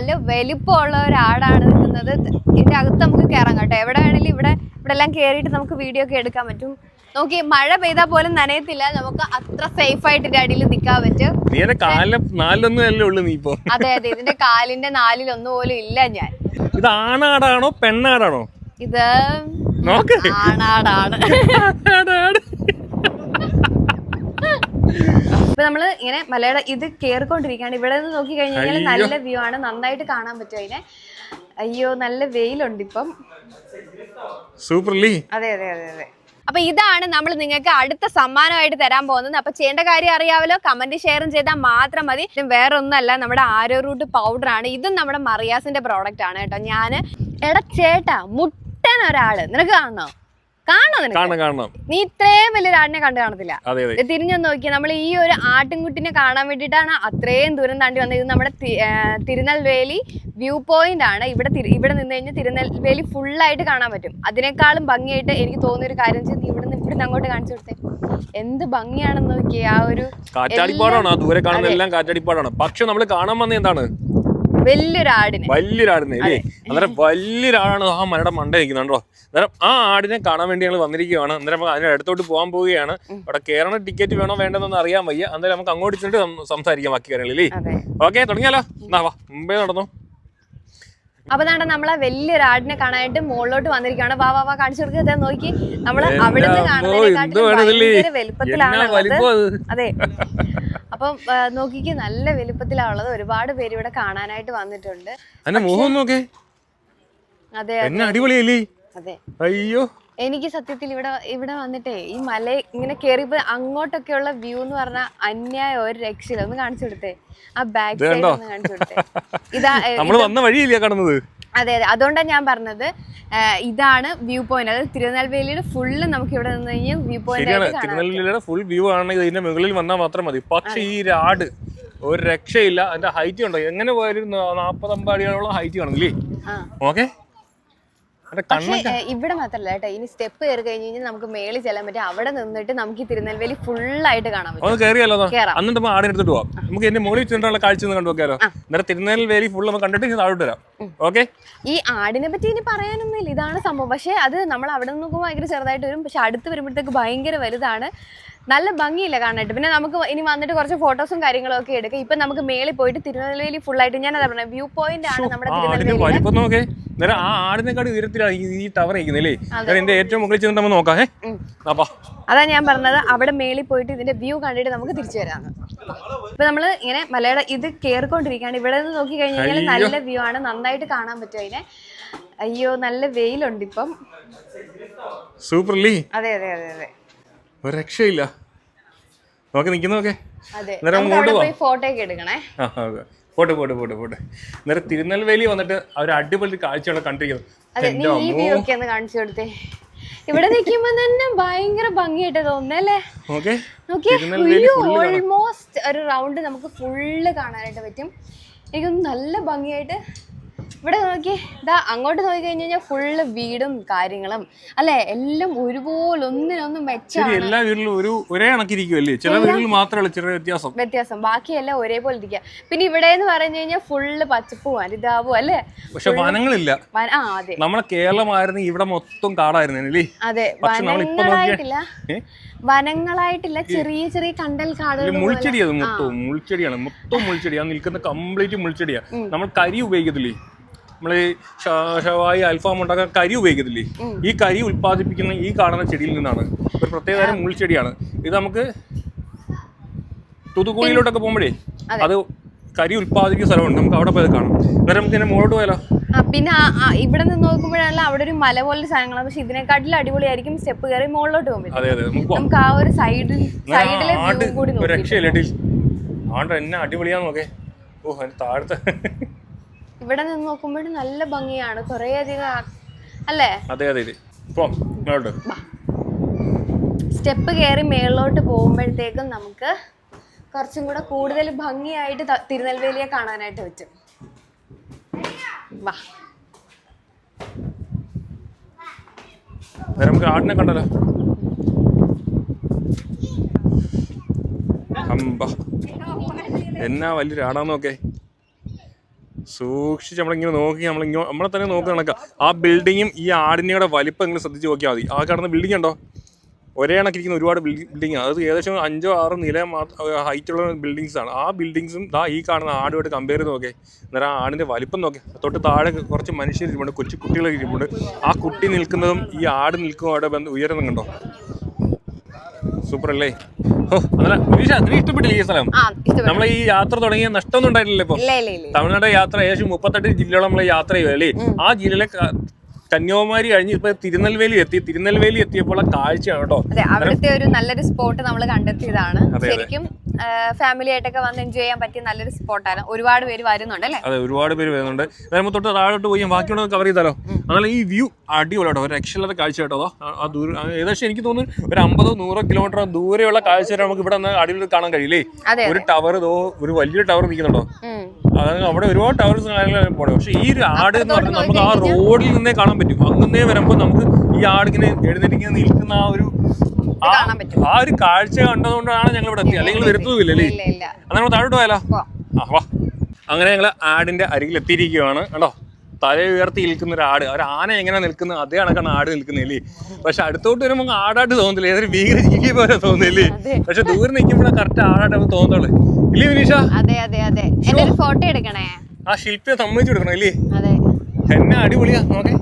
നല്ല വലിപ്പമുള്ള ഒരാടാണ് നിൽക്കുന്നത്. ഇതിന്റെ അകത്ത് നമുക്ക് കയറാം കേട്ടോ. എവിടെ വേണേലും ഇവിടെ ഇവിടെ എല്ലാം കയറിയിട്ട് നമുക്ക് വീഡിയോ ഒക്കെ എടുക്കാൻ പറ്റും. നോക്കി മഴ പെയ്താൽ പോലും നനയത്തില്ല. നമുക്ക് അത്ര സേഫ് ആയിട്ട് ഇതിന്റെ അടിയിൽ നിൽക്കാൻ പറ്റും. നാലിലൊന്നും അതെ അതെ. ഇതിന്റെ കാലിന്റെ നാലിൽ ഒന്നും പോലും ഇല്ല ഞാൻ. ഇത് ആണാടാണോ പെണ്ണാടാണോ? ഇത് ആണാടാണ്. ഇപ്പൊ നമ്മൾ ഇങ്ങനെ മലയുടെ ഇത് കേറിക്കൊണ്ടിരിക്കുകയാണ്. ഇവിടെ നിന്ന് നോക്കി കഴിഞ്ഞാൽ നല്ല വ്യൂ ആണ്. നന്നായിട്ട് കാണാൻ പറ്റും അതിനെ. അയ്യോ നല്ല വെയിലുണ്ട് ഇപ്പം. സൂപ്പർ ലീ അതെ അതെ അതെ അതെ. അപ്പൊ ഇതാണ് നമ്മൾ നിങ്ങൾക്ക് അടുത്ത സമ്മാനമായിട്ട് തരാൻ പോകുന്നത്. അപ്പൊ ചെയ്യേണ്ട കാര്യം അറിയാമല്ലോ കമന്റ് ഷെയറും ചെയ്താൽ മാത്രം മതി. വേറെ ഒന്നല്ല നമ്മുടെ ആരോ റൂട്ട് പൗഡർ ആണ്. ഇതും നമ്മുടെ മറിയാസിന്റെ പ്രോഡക്റ്റ് ആണ് കേട്ടോ. ഞാൻ എടാ ചേട്ടാ മുട്ടൻ ഒരാൾ. നിനക്ക് കാണണോ കാണണം കാണണം നീ ഇത്രയും വലിയൊരു ആടിനെ കണ്ടു കാണത്തില്ല. തിരിഞ്ഞു നോക്കിയാൽ നമ്മൾ ഈ ഒരു ആട്ടിൻകുട്ടിനെ കാണാൻ വേണ്ടിട്ടാണ് അത്രയും ദൂരം താണ്ടി വന്നത്. ഇത് നമ്മുടെ തിരുനെൽവേലി വ്യൂ പോയിന്റ് ആണ്. ഇവിടെ ഇവിടെ നിന്ന് കഴിഞ്ഞാൽ തിരുനെൽവേലി ഫുള്ളായിട്ട് കാണാൻ പറ്റും. അതിനേക്കാളും ഭംഗിയായിട്ട് എനിക്ക് തോന്നിയ ഒരു കാര്യം വെച്ചാൽ നീ ഇവിടെ നിന്ന് ഇവിടെ അങ്ങോട്ട് കാണിച്ചു കൊടുത്തേ. എന്ത് ഭംഗിയാണെന്ന് നോക്കിയേ ആ ഒരു കാറ്റാടിപ്പാടാണ്. ആ ദൂരെ കാണുന്ന എല്ലാം കാറ്റാടിപ്പാടാണ്. പക്ഷെ നമ്മൾ കാണാൻ വന്ന എന്താണ്? വലിയൊരു ആടിനെ വലിയൊരാടിനെ അല്ലേ? അന്നേരം വലിയൊരാടാണ് ആ മരയുടെ മണ്ട നിൽക്കുന്നുണ്ടോ അന്നേരം ആ ആടിനെ കാണാൻ വേണ്ടി ഞങ്ങൾ വന്നിരിക്കുകയാണ്. അന്നേരം നമുക്ക് അതിന്റെ അടുത്തോട്ട് പോകാൻ പോവുകയാണ്. അവിടെ കേരള ടിക്കറ്റ് വേണോ വേണ്ടെന്നൊന്ന് അറിയാൻ വയ്യ. അന്നേരം നമുക്ക് അങ്ങോട്ട് ചെന്നിട്ട് സംസാരിക്കാം ബാക്കി കാര്യങ്ങളില്ലേ ഓക്കെ തുടങ്ങിയാലോ? എന്നാ വാ മുമ്പേ നടന്നു. അപ്പൊ ദാണ്ട നമ്മളെ വലിയൊരു ആടിനെ കാണാനായിട്ട് മുകളിലോട്ട് വന്നിരിക്കുകയാണ്. വാ വാ വാ കാണിച്ചു കൊടുക്കുക നോക്കി. നമ്മൾ അവിടെ നിന്ന് എന്റെ അമ്മോ, കാണുന്നതിനെക്കാട്ടിലും എന്ത് വേണതില്ലേ? ഭയങ്കര എന്നാ വലുപ്പത്തിലാണുള്ളത് വലിപ്പം അത്? അതെ. അപ്പം നോക്കിക്ക് നല്ല വലിപ്പത്തിലാണുള്ളത്. ഒരുപാട് പേര് ഇവിടെ കാണാനായിട്ട് വന്നിട്ടുണ്ട്. മുഖം നോക്കേ. അതെ അടിപൊളിയല്ലേ? അതെ. അയ്യോ. എനിക്ക് സത്യത്തിൽ ഇവിടെ ഇവിടെ വന്നിട്ടേ ഈ മല ഇങ്ങനെ കയറിയപ്പോ അങ്ങോട്ടൊക്കെയുള്ള വ്യൂ എന്ന് പറഞ്ഞാൽ അന്യായ ഒരു രക്ഷയില്ല. ഒന്ന് കാണിച്ചു കൊടുത്തേ. ആ ബാക്ക് സൈഡ് ഒന്ന് കാണിച്ചു കൊടുത്തേ. ഇതാ നമ്മൾ വന്ന വഴിയില്ല കാണുന്നത്? അതെ അതെ. അതുകൊണ്ടാണ് ഞാൻ പറഞ്ഞത് ഇതാണ് വ്യൂ പോയിന്റ് അതായത് തിരുനെൽവേലിയുടെ ഫുള്ള് നമുക്ക് ഇവിടെ നിന്ന് കഴിഞ്ഞാൽ വ്യൂ പോയിന്റ് തിരുനെൽവേലിയുടെ ഫുൾ വ്യൂ ആണെങ്കിൽ ഇതിന്റെ മുകളിൽ വന്നാൽ മാത്രം മതി. പക്ഷേ ഈ രാട് ഒരു രക്ഷയില്ല. അതിന്റെ ഹൈറ്റ് ഉണ്ടോ? എങ്ങനെ പോയാലും നാപ്പത് അമ്പാടിയോളം ഹൈറ്റ് കാണുന്നില്ലേ ആ. ഓക്കെ പക്ഷേ ഇവിടെ മാത്രല്ല കേട്ടോ. ഇനി സ്റ്റെപ്പ് കയറി കഴിഞ്ഞ് കഴിഞ്ഞാൽ നമുക്ക് മേളിൽ ചെല്ലാൻ പറ്റും. അവിടെ നിന്നിട്ട് നമുക്ക് ഈ തിരുനെൽവേലി ഫുള്ളായിട്ട് കാണാൻ പറ്റും. ഒന്ന്. കേറാം. എന്നിട്ട് ആടിനെ എടുത്തിട്ട് പോവാം. നമുക്ക് എന്റെ മുകളിൽ ചെന്നിട്ടുള്ള കാഴ്ച ഒന്ന് കണ്ടു നോക്കിയാലോ? നേരെ തിരുനെൽവേലി ഫുൾ നമുക്ക് കണ്ടിട്ട് താഴോട്ട് വരാം. ഓക്കെ ഈ ആടിനെ പറ്റി ഇനി പറയാനൊന്നുമില്ല. ഇതാണ് സംഭവം. പക്ഷേ അത് നമ്മൾ അവിടെ നിന്ന് നോക്കുമ്പോൾ ഭയങ്കര ചെറുതായിട്ട് വരും. പക്ഷെ അടുത്ത് വരുമ്പോഴത്തേക്ക് ഭയങ്കര വലുതാണ്. നല്ല ഭംഗിയില്ല കാണാനായിട്ട്. പിന്നെ നമുക്ക് ഇനി വന്നിട്ട് കുറച്ച് ഫോട്ടോസും കാര്യങ്ങളും ഒക്കെ എടുക്കാം. ഇപ്പൊ നമുക്ക് മേളിൽ പോയിട്ട് തിരുനെൽവേലി ഫുൾ ആയിട്ട് ഞാൻ അതാ പറഞ്ഞത് വ്യൂ പോയിന്റ് ആണ് നമ്മുടെ തിരുനെൽവേലി നേരെ ആ ആടിനെക്കാട് ഉയരത്തിലാണ് ഈ- ടവർ ഇരിക്കുന്നില്ലേ എന്റെ ഏറ്റവും മുകളിൽ ചെന്നിട്ട് നമ്മൾ നോക്കാം അതാ ഞാൻ പറഞ്ഞത് അവിടെ മേളിൽ പോയിട്ട് ഇതിന്റെ വ്യൂ കണ്ടിട്ട് നമുക്ക് തിരിച്ചു വരാം ഇപ്പൊ നമ്മൾ ഇങ്ങനെ മലയുടെ ഇത് കേറിക്കൊണ്ടിരിക്കുകയാണ്. ഇവിടെ നിന്ന് നോക്കി കഴിഞ്ഞാൽ നല്ല വ്യൂ ആണ്. നന്നായിട്ട് കാണാൻ പറ്റും അതിനെ. അയ്യോ നല്ല വെയിലുണ്ട് ഇപ്പം. സൂപ്പർലി അതെ അതെ അതെ അതെ. ഒരു രക്ഷയില്ല. നമുക്ക് അങ്ങോട്ട് ഒക്കെ എടുക്കണേ. പോട്ടെ പോട്ടെ പോട്ടെ പോട്ടെ. നേരെ തിരുനെൽവേലി വന്നിട്ട് അവർ അടിപൊളി കാഴ്ചകളെ കണ്ടിരിക്കുന്നു. അതെ നീ ഈ വ്യൂ കാണിച്ചു കൊടുത്തേ. ഇവിടെ നിൽക്കുമ്പോ തന്നെ ഭയങ്കര ഭംഗിയായിട്ട് തോന്നുന്നല്ലേ? ഓൾമോസ്റ്റ് ഒരു റൗണ്ട് നമുക്ക് ഫുള്ള് കാണാനായിട്ട് പറ്റും. എനിക്കൊന്ന് നല്ല ഭംഗിയായിട്ട് ഇവിടെ നോക്കി ഇതാ അങ്ങോട്ട് നോക്കി കഴിഞ്ഞ് കഴിഞ്ഞാൽ ഫുള്ള് വീടും കാര്യങ്ങളും. അല്ലെ? എല്ലാം ഒരുപോലെ ഒന്നിനൊന്നും ശരി മെച്ചാണ് എല്ലാ വീട്ടിലും ഒരു ഒരേ കണക്കിരിക്കുമല്ലേ ചില വീട്ടിൽ മാത്രമല്ല ചെറിയ വ്യത്യാസം. വ്യത്യാസം. ബാക്കിയെല്ലാം ഒരേപോലെ ഇരിക്കുക. പിന്നെ ഇവിടെ എന്ന് പറഞ്ഞു കഴിഞ്ഞാൽ ഫുള്ള് പച്ചപ്പും അരിതാവും അല്ലേ? പക്ഷെ വനങ്ങളില്ല. വന- ആ അതെ. നമ്മളെ കേരളമായിരുന്നു ഇവിടെ മൊത്തം കാടായിരുന്നു അല്ലേ? അതെ. പക്ഷെ നമ്മളിപ്പോ വനങ്ങളായിട്ടില്ല. ഏ? വനങ്ങളായിട്ടില്ല. ചെറിയ ചെറിയ കണ്ടൽ കാടുകൾ മുൾച്ചെടിയാണ് മുൾച്ചെടി അത് മൊത്തം മുൾച്ചെടിയാണ് മൊത്തം മുൾച്ചെടിയാണ് നിൽക്കുന്ന കംപ്ലീറ്റ് മുൾച്ചെടിയാ. നമ്മൾ കരി ഉപയോഗിക്കത്തില്ലേ? നമ്മൾ ഷവായി അൽഫാം ഉണ്ടാക്കാൻ കരി ഉപയോഗിക്കത്തില്ലേ? ഈ കരി ഉൽപ്പാദിപ്പിക്കുന്ന ഈ കാണുന്ന ചെടിയിൽ നിന്നാണ്. ഒരു പ്രത്യേക തരം മുൾച്ചെടിയാണ്. ഇത് നമുക്ക് തൂത്തുക്കുടിയിലോട്ടൊക്കെ പോകുമ്പോഴേ അത്. കരി ഉൽപ്പാദിപ്പിക്കുന്ന സ്ഥലമുണ്ട്. നമുക്ക് അവിടെ പോയത് കാണാം. അന്നേരം നമുക്ക് ഇതിന്റെ മുകളിലോട്ട് പോയാലോ? പിന്നെ ഇവിടെ നിന്ന് നോക്കുമ്പോഴല്ല അവിടെ ഒരു മല പോലെ സാധനങ്ങളാണ്. പക്ഷെ ഇതിനെക്കാട്ടിലും അടിപൊളിയായിരിക്കും സ്റ്റെപ്പ് കയറി മുകളിലോട്ട് പോകുമ്പോൾ നമുക്ക് ആ ഒരു സൈഡിൽ സൈഡിലെ കൂടി രക്ഷയില്ല ആണ്ട് എന്നെ അടിപൊളിയാന്ന് നോക്കേ. ഓ അതിന് താഴത്തെ ഇവിടെ നിന്ന് നോക്കുമ്പോഴും നല്ല ഭംഗിയാണ്. കുറേ അധികം അല്ലേ? അതെ അതെ സ്റ്റെപ്പ് കയറി മേളിലോട്ട് പോകുമ്പോഴത്തേക്കും നമുക്ക് കുറച്ചും കൂടെ കൂടുതൽ ഭംഗിയായിട്ട് തിരുനെൽവേലിയെ കാണാനായിട്ട് പറ്റും. വാ. നമുക്ക് ആടിനെ കണ്ടല്ലോ. അമ്പ. എന്നാ വലിയൊരു ആടാന്ന് നോക്കേ സൂക്ഷിച്ച് നമ്മളിങ്ങനെ നോക്കി നമ്മളിങ്ങനെ നമ്മളെ തന്നെ നോക്കി നടക്കുക. ആ ബിൽഡിങ്ങും ഈ ആടിനെയുടെ വലിപ്പം നിങ്ങൾ ശ്രദ്ധിച്ച് നോക്കിയാൽ മതി. ആ കാണുന്ന ബിൽഡിംഗ് ഉണ്ടോ ഒരേ കണക്കിരിക്കുന്ന ഒരുപാട് ബിൽഡിംഗ് അത് ഏകദേശം അഞ്ചോ ആറോ നില ഹൈറ്റുള്ള ബിൽഡിങ്സ് ആണ്. ആ ബിൽഡിങ്സും ദാ ഈ കാണുന്ന ആടുമായിട്ട് കമ്പയർ ചെയ്ത് നോക്കേ. അന്നേരം ആ ആടിന്റെ വലിപ്പം നോക്കേ. തൊട്ട് താഴെ കുറച്ച് മനുഷ്യർ ഇരിപ്പുണ്ട് കൊച്ചു കുട്ടികളൊക്കെ ഇരിപ്പുണ്ട്. ആ കുട്ടി നിൽക്കുന്നതും ഈ ആട് നിൽക്കുന്നതും അവിടെ ബന്ധം ഉയരുന്നുണ്ടോ സൂപ്പർ അല്ലേ ഇഷ്ടപ്പെട്ടില്ല ഈ സ്ഥലം? നമ്മളെ ഈ യാത്ര തുടങ്ങിയ നഷ്ടമൊന്നും ഉണ്ടായിട്ടില്ല ഇപ്പൊ. തമിഴ്നാട് യാത്ര ഏകദേശം മുപ്പത്തെട്ട് ജില്ലയോളം നമ്മൾ യാത്ര ചെയ്യുക അല്ലേ? ആ ജില്ലയിലെ കന്യാകുമാരി കഴിഞ്ഞ് ഇപ്പൊ തിരുനെൽവേലി എത്തി. തിരുനെൽവേലി എത്തിയപ്പോൾ കാഴ്ചയാണ് കേട്ടോ. അവിടുത്തെ ഒരു നല്ലൊരു സ്പോട്ട് നമ്മൾ കണ്ടെത്തിയതാണ്. ശരിക്കും ഫാമിലി ആയിട്ടൊക്കെ വന്ന് എൻജോയ് ചെയ്യാൻ പറ്റിയ നല്ലൊരു സ്പോട്ടാണ് ഒരുപാട് പേര് വരുന്നുണ്ട് അല്ലേ? അതെ ഒരുപാട് പേര് വരുന്നുണ്ട്. വരുമ്പോൾ തൊട്ട് താഴോട്ട് പോയി ബാക്കിയുള്ള കവർ ചെയ്താലോ? അങ്ങനെ ഈ വ്യൂ അടിപൊളിയാട്ടോ. ഒരു രക്ഷയില്ലാത്ത കാഴ്ച കേട്ടോ ആ- ദൂരം ഏകദേശം എനിക്ക് തോന്നുന്നു ഒരു അമ്പതോ നൂറോ കിലോമീറ്റർ ദൂരെയുള്ള കാഴ്ച നമുക്ക് ഇവിടെ അടിപൊളി കാണാൻ കഴിയില്ലേ? ഒരു ടവർ ഇതോ ഒരു വലിയ ടവർ നിൽക്കുന്നുണ്ടോ. അതായത് അവിടെ ഒരുപാട് ടവേഴ്സ് കാര്യങ്ങളും പോകണം പക്ഷെ ഈ ഒരു ആട് എന്ന് പറഞ്ഞാൽ നമുക്ക് ആ റോഡിൽ നിന്നേ കാണാൻ പറ്റും. അങ്ങനെ വരുമ്പോൾ നമുക്ക് ഈ ആടിങ്ങനെ എഴുന്നേറ്റിങ്ങനെ നിൽക്കുന്ന ആ ഒരു കാണാൻ പറ്റും. ആ ഒരു കാഴ്ച കണ്ടതുകൊണ്ടാണ് ഞങ്ങൾ ഇവിടെ എത്തിയത് അല്ലെങ്കിൽ വരുത്തതുമില്ല അല്ലേ? നമ്മൾ താഴോട്ട് പോയാലോ? ആ വാ. അങ്ങനെ ഞങ്ങൾ ആടിന്റെ അരികിൽ എത്തിയിരിക്കുകയാണ്. കണ്ടോ? തല ഉയർത്തി നിൽക്കുന്ന ഒരു ആട്. ഒരു ആന എങ്ങനെ നിൽക്കുന്നത് അതേ കണക്കാണ് ആട് നിൽക്കുന്നില്ലേ പക്ഷെ അടുത്തോട്ട് വരുമ്പോൾ ആടായിട്ട് തോന്നുന്നില്ല ഏതൊരു ഭീകര ജീവി പോലെ തോന്നില്ലേ. പക്ഷെ ദൂരെ നിൽക്കുമ്പോഴാണ് കറക്റ്റ് ആടായിട്ട് നമുക്ക് തോന്നുള്ളൂ ഇല്ലേ വിനീഷ? അതെ അതെ അതെ. ഫോട്ടോ എടുക്കണേ. ആ ശില്പിയെ സമ്മതിച്ചു കൊടുക്കണം ഇല്ലേ എന്നെ അടിപൊളിയാ നോക്കേ.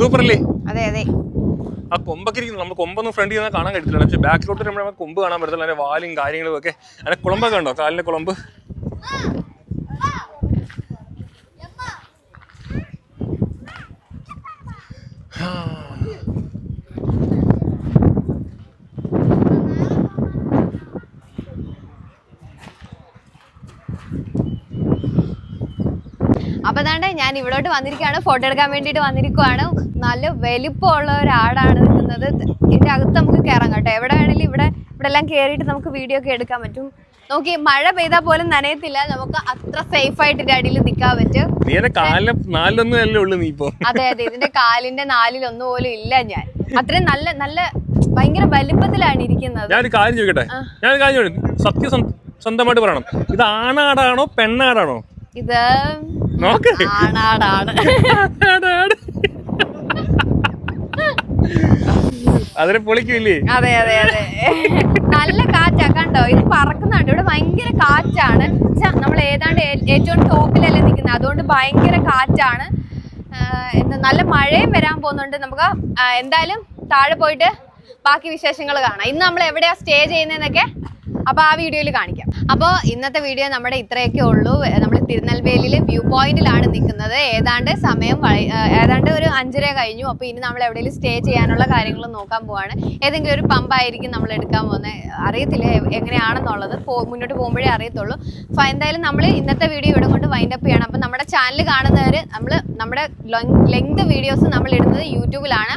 സൂപ്പർ അല്ലേ അതെ അതെ. ആ കൊമ്പൊക്കെ ഇരിക്കുന്നു. നമ്മൾ കൊമ്പൊന്നും ഫ്രണ്ട് ചെയ്യുന്ന കാണാൻ കഴിയത്തില്ല. പക്ഷെ ബാക്കിലോട്ട് നമ്മൾ കൊമ്പ് കാണാൻ പറ്റത്തില്ല. അതിന്റെ വാലും കാര്യങ്ങളും ഒക്കെ. അതിന്റെ കുളമ്പൊക്കെ ഉണ്ടോ? കാലിന്റെ കുളമ്പ്? അപ്പൊ ദാണ്ടെ ഞാൻ ഇവിടോട്ട് വന്നിരിക്കുകയാണ്. ഫോട്ടോ എടുക്കാൻ വേണ്ടിയിട്ട് വന്നിരിക്കുവാണ്. നല്ല വലിപ്പമുള്ള ഒരു ആടാണ് നിൽക്കുന്നത് ഇതിന്റെ അകത്ത് നമുക്ക് കയറാം കേട്ടോ. എവിടെ വേണമെങ്കിലും ഇവിടെ ഇവിടെ എല്ലാം കയറിയിട്ട് നമുക്ക് വീഡിയോ ഒക്കെ എടുക്കാൻ പറ്റും. നോക്കി മഴ പെയ്താൽ പോലും നനയത്തില്ല. നമുക്ക് അത്ര സേഫ് ആയിട്ട് ഇതിന്റെ അടിയിൽ നിൽക്കാൻ പറ്റും. അതെ അതെ. ഇതിന്റെ കാലിന്റെ നാലിലൊന്നും പോലും ഇല്ല ഞാൻ. അത്രയും നല്ല നല്ല ഭയങ്കര വലിപ്പത്തിലാണ് ഇരിക്കുന്നത്. കാര്യം ചോദിക്കട്ടെ? കാര്യം സ്വന്തമായിട്ട് പറയണം. ഇത് ആണാടാണോ പെണ്ണാടാണോ? ഇത് ആണാടാണ്. ആടാട്. അതിനെ പൊളിക്കില്ലേ? അതെ അതെ അതെ. നല്ല കാറ്റാ കണ്ടോ? ഇത് പറക്കുന്നുണ്ട് ഇവിടെ ഭയങ്കര കാറ്റാണ്. നമ്മൾ ഏതാണ്ട് ഏറ്റവും ടോപ്പിലല്ലേ നിൽക്കുന്നത്. അതുകൊണ്ട് ഭയങ്കര കാറ്റാണ്. നല്ല മഴയും വരാൻ പോകുന്നുണ്ട്. നമുക്ക് എന്തായാലും താഴെ പോയിട്ട് ബാക്കി വിശേഷങ്ങൾ കാണാം. ഇന്ന് നമ്മൾ എവിടെയാ സ്റ്റേ ചെയ്യുന്നതെന്നൊക്കെ അപ്പോൾ ആ വീഡിയോയിൽ കാണിക്കാം. അപ്പോൾ ഇന്നത്തെ വീഡിയോ നമ്മുടെ ഇത്രയൊക്കെ ഉള്ളൂ. നമ്മൾ തിരുനെൽവേലിയിൽ വ്യൂ പോയിന്റിലാണ് നിൽക്കുന്നത്. ഏതാണ്ട് സമയം ഏതാണ്ട് ഒരു അഞ്ചര കഴിഞ്ഞു. അപ്പോൾ ഇനി നമ്മൾ എവിടെയെങ്കിലും സ്റ്റേ ചെയ്യാനുള്ള കാര്യങ്ങൾ നോക്കാൻ പോവാണ്. ഏതെങ്കിലും ഒരു പമ്പായിരിക്കും നമ്മൾ എടുക്കാൻ പോകുന്നത്. അറിയത്തില്ല എങ്ങനെയാണെന്നുള്ളത്. മുന്നോട്ട് പോകുമ്പോഴേ അറിയത്തുള്ളൂ. അപ്പോൾ എന്തായാലും നമ്മൾ ഇന്നത്തെ വീഡിയോ ഇവിടെ കൊണ്ട് വൈൻഡ് അപ്പ് ചെയ്യണം. അപ്പോൾ നമ്മുടെ ചാനൽ കാണുന്നവർ നമ്മൾ നമ്മുടെ ലെങ്ത് വീഡിയോസ് നമ്മൾ ഇടുന്നത് യൂട്യൂബിലാണ്.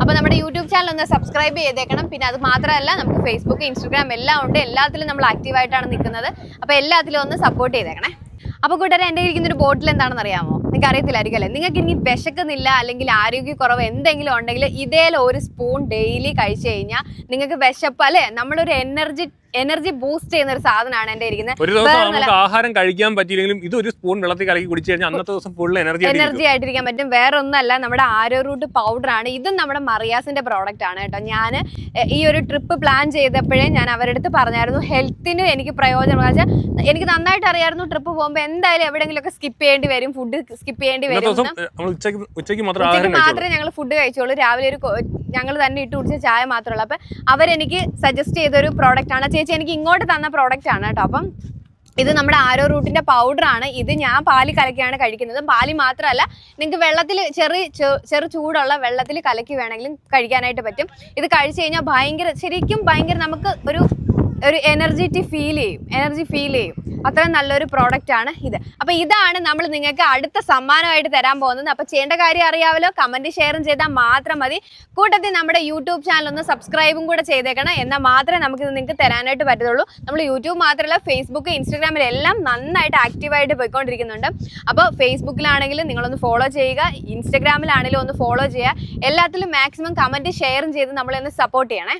അപ്പോൾ നമ്മുടെ യൂട്യൂബ് ചാനൽ ഒന്ന് സബ്സ്ക്രൈബ് ചെയ്തേക്കണം. പിന്നെ അത് മാത്രമല്ല നമുക്ക് ഫേസ്ബുക്ക് ഇൻസ്റ്റാഗ്രാം എല്ലാം ഉണ്ട്. എല്ലാത്തിലും നമ്മൾ ആക്റ്റീവായിട്ടാണ് നിൽക്കുന്നത്. അപ്പോൾ എല്ലാത്തിലും ഒന്ന് സപ്പോർട്ട് ചെയ്തേക്കണേ. അപ്പോൾ കൂട്ടുകാരെ എന്റെ ഇരിക്കുന്ന ഒരു ബോട്ടിൽ എന്താണെന്ന് അറിയാമോ? നിങ്ങൾക്ക് അറിയത്തില്ലായിരിക്കും അല്ലേ നിങ്ങൾക്ക് ഇനി വിശക്കുന്നില്ല അല്ലെങ്കിൽ ആരോഗ്യക്കുറവ് എന്തെങ്കിലും ഉണ്ടെങ്കിൽ ഒരു സ്പൂൺ ഡെയിലി കഴിച്ചു കഴിഞ്ഞാൽ നിങ്ങൾക്ക് വിശപ്പ് അല്ലേ? നമ്മളൊരു എനർജി എനർജി ബൂസ്റ്റ് ചെയ്യുന്ന ഒരു സാധനമാണ് എന്റെ ഇരിക്കുന്നത് ഒരു ദിവസം നമുക്ക് ആഹാരം കഴിക്കാൻ പറ്റിയില്ലെങ്കിലും ഇത് ഒരു സ്പൂൺ വെള്ളത്തിൽ കലക്കി കുടിച്ചു കഴിഞ്ഞാൽ അന്നത്തെ ദിവസം ഫുൾ എനർജി എനർജി ആയിട്ടിരിക്കാൻ പറ്റും. വേറെ ഒന്നല്ല നമ്മുടെ ആരോ റൂട്ട് പൗഡർ ആണ്. ഇതും നമ്മുടെ മറിയാസിന്റെ പ്രോഡക്റ്റ് ആണ് കേട്ടോ. ഞാൻ ഈ ഒരു ട്രിപ്പ് പ്ലാൻ ചെയ്തപ്പോഴേ ഞാൻ അവരുടെ അടുത്ത് പറഞ്ഞായിരുന്നു ഹെൽത്തിന് എനിക്ക് പ്രയോജനം. വെച്ചാൽ എനിക്ക് നന്നായിട്ട് അറിയായിരുന്നു ട്രിപ്പ് പോകുമ്പോൾ എന്തായാലും എവിടെയെങ്കിലുമൊക്കെ സ്കിപ്പ് ചെയ്യേണ്ടി വരും ഫുഡ് സ്കിപ്പ് ചെയ്യേണ്ടി വരും ഉച്ചയ്ക്ക് മാത്രമേ ഞങ്ങൾ ഫുഡ് കഴിച്ചോളൂ. രാവിലെ ഒരു ഞങ്ങൾ തന്നെ ഇട്ട് കുടിച്ച ചായ മാത്രമേ ഉള്ളൂ. അപ്പൊ അവരെനിക്ക് സജസ്റ്റ് ചെയ്തൊരു പ്രോഡക്റ്റ് ആണ് ചേച്ചി എനിക്ക് ഇങ്ങോട്ട് തന്ന പ്രോഡക്റ്റ് ആണ് കേട്ടോ. അപ്പം ഇത് നമ്മുടെ ആരോ റൂട്ടിന്റെ പൗഡർ ആണ്. ഇത് ഞാൻ പാൽ കലക്കിയാണ് കഴിക്കുന്നത്. പാൽ മാത്രമല്ല നിങ്ങൾക്ക് വെള്ളത്തിൽ ചെറു ചെറു ചൂടുള്ള വെള്ളത്തിൽ കലക്കി വേണമെങ്കിലും കഴിക്കാനായിട്ട് പറ്റും. ഇത് കഴിച്ചു കഴിഞ്ഞാൽ ഭയങ്കര ശരിക്കും ഭയങ്കര നമുക്ക് ഒരു ഒരു എനർജിറ്റി ഫീൽ ചെയ്യും എനർജി ഫീൽ ചെയ്യും. അത്ര നല്ലൊരു പ്രോഡക്റ്റ് ആണ് ഇത്. അപ്പൊ ഇതാണ് നമ്മൾ നിങ്ങൾക്ക് അടുത്ത സമ്മാനമായിട്ട് തരാൻ പോകുന്നത്. അപ്പൊ ചെയ്യേണ്ട കാര്യം അറിയാമല്ലോ കമന്റ് ഷെയറും ചെയ്താൽ മാത്രം മതി. കൂട്ടത്തിൽ നമ്മുടെ യൂട്യൂബ് ചാനൽ ഒന്ന് സബ്സ്ക്രൈബും കൂടെ ചെയ്തേക്കണം. എന്നാൽ മാത്രമേ നമുക്ക് നിങ്ങൾക്ക് തരാനായിട്ട് പറ്റത്തുള്ളൂ. നമ്മൾ യൂട്യൂബ് മാത്രമല്ല ഫേസ്ബുക്ക് ഇൻസ്റ്റാഗ്രാമിൽ എല്ലാം നന്നായിട്ട് ആക്റ്റീവായിട്ട് പോയിക്കൊണ്ടിരിക്കുന്നുണ്ട്. അപ്പോൾ ഫേസ്ബുക്കിലാണെങ്കിലും നിങ്ങളൊന്ന് ഫോളോ ചെയ്യുക. ഇൻസ്റ്റാഗ്രാമിലാണെങ്കിലും ഒന്ന് ഫോളോ ചെയ്യുക. എല്ലാത്തിലും മാക്സിമം കമന്റ് ഷെയറും ചെയ്ത് നമ്മളെ ഒന്ന് സപ്പോർട്ട് ചെയ്യണേ.